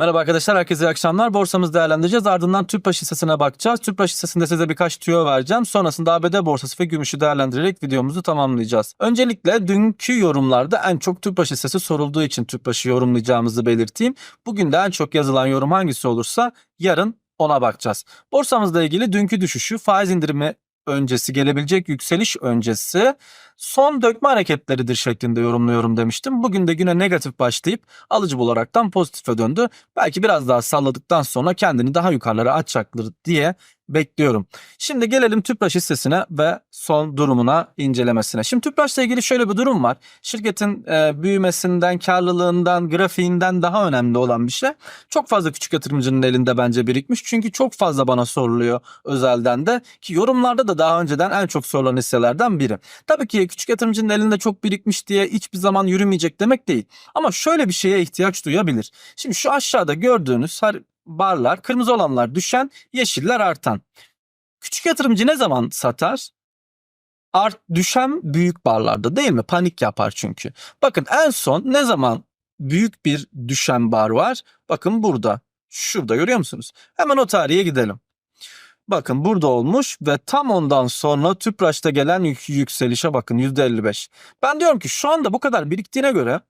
Merhaba arkadaşlar, herkese iyi akşamlar. Borsamızı değerlendireceğiz. Ardından Tüpraş hissesine bakacağız. Tüpraş hissesinde size birkaç tüyo vereceğim. Sonrasında ABD borsası ve gümüşü değerlendirerek videomuzu tamamlayacağız. Öncelikle dünkü yorumlarda en çok Tüpraş hissesi sorulduğu için Tüpraş'ı yorumlayacağımızı belirteyim. Bugün de en çok yazılan yorum hangisi olursa yarın ona bakacağız. Borsamızla ilgili dünkü düşüşü, faiz indirimi öncesi gelebilecek yükseliş öncesi son dökme hareketleridir şeklinde yorumluyorum demiştim. Bugün de güne negatif başlayıp alıcı olaraktan pozitife döndü. Belki biraz daha salladıktan sonra kendini daha yukarılara açacaktır diye bekliyorum. Şimdi gelelim Tüpraş hissesine ve son durumuna incelemesine. Şimdi Tüpraş'la ilgili şöyle bir durum var. Şirketin e, büyümesinden, karlılığından, grafiğinden daha önemli olan bir şey. Çok fazla küçük yatırımcının elinde bence birikmiş. Çünkü çok fazla bana soruluyor özelden de. Ki yorumlarda da daha önceden en çok sorulan hisselerden biri. Tabii ki küçük yatırımcının elinde çok birikmiş diye hiçbir zaman yürümeyecek demek değil. Ama şöyle bir şeye ihtiyaç duyabilir. Şimdi şu aşağıda gördüğünüz her barlar, kırmızı olanlar düşen, yeşiller artan. Küçük yatırımcı ne zaman satar? Art düşen büyük barlarda değil mi? Panik yapar çünkü. Bakın en son ne zaman büyük bir düşen bar var? Bakın burada. Şurada görüyor musunuz? Hemen o tarihe gidelim. Bakın burada olmuş ve tam ondan sonra Tüpraş'ta gelen yük- yükselişe bakın %55. Ben diyorum ki şu anda bu kadar biriktiğine göre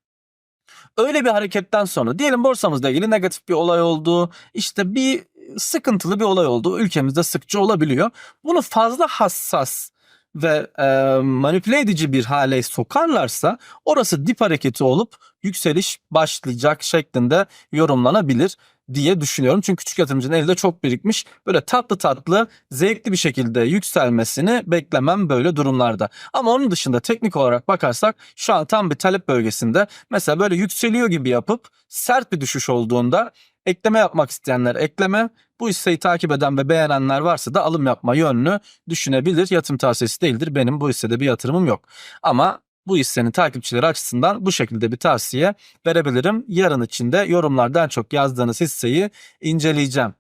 öyle bir hareketten sonra diyelim borsamızla ilgili negatif bir olay oldu. işte bir sıkıntılı bir olay oldu. Ülkemizde sıkça olabiliyor. Bunu fazla hassas ve e, manipüle edici bir hale sokarlarsa orası dip hareketi olup yükseliş başlayacak şeklinde yorumlanabilir diye düşünüyorum. Çünkü küçük yatırımcının elinde çok birikmiş. Böyle tatlı tatlı zevkli bir şekilde yükselmesini beklemem böyle durumlarda. Ama onun dışında teknik olarak bakarsak şu an tam bir talep bölgesinde mesela böyle yükseliyor gibi yapıp sert bir düşüş olduğunda ekleme yapmak isteyenler ekleme, bu hisseyi takip eden ve beğenenler varsa da alım yapma yönlü düşünebilir. Yatırım tavsiyesi değildir. Benim bu hissede bir yatırımım yok. Ama bu hissenin takipçileri açısından bu şekilde bir tavsiye verebilirim. Yarın içinde yorumlarda en çok yazdığınız hisseyi inceleyeceğim.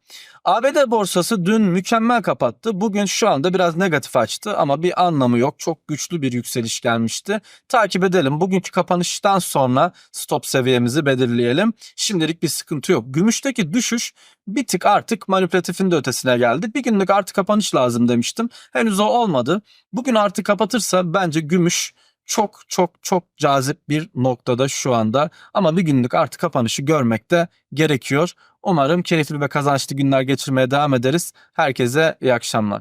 ABD borsası dün mükemmel kapattı. Bugün şu anda biraz negatif açtı ama bir anlamı yok. Çok güçlü bir yükseliş gelmişti. Takip edelim. Bugünkü kapanıştan sonra stop seviyemizi belirleyelim. Şimdilik bir sıkıntı yok. Gümüşteki düşüş bir tık artık manipülatifin de ötesine geldi. Bir günlük artı kapanış lazım demiştim. Henüz o olmadı. Bugün artı kapatırsa bence gümüş çok çok çok cazip bir noktada şu anda. Ama bir günlük artı kapanışı görmek de gerekiyor. Umarım keyifli ve kazançlı günler geçirmeye devam ederiz. Herkese iyi akşamlar.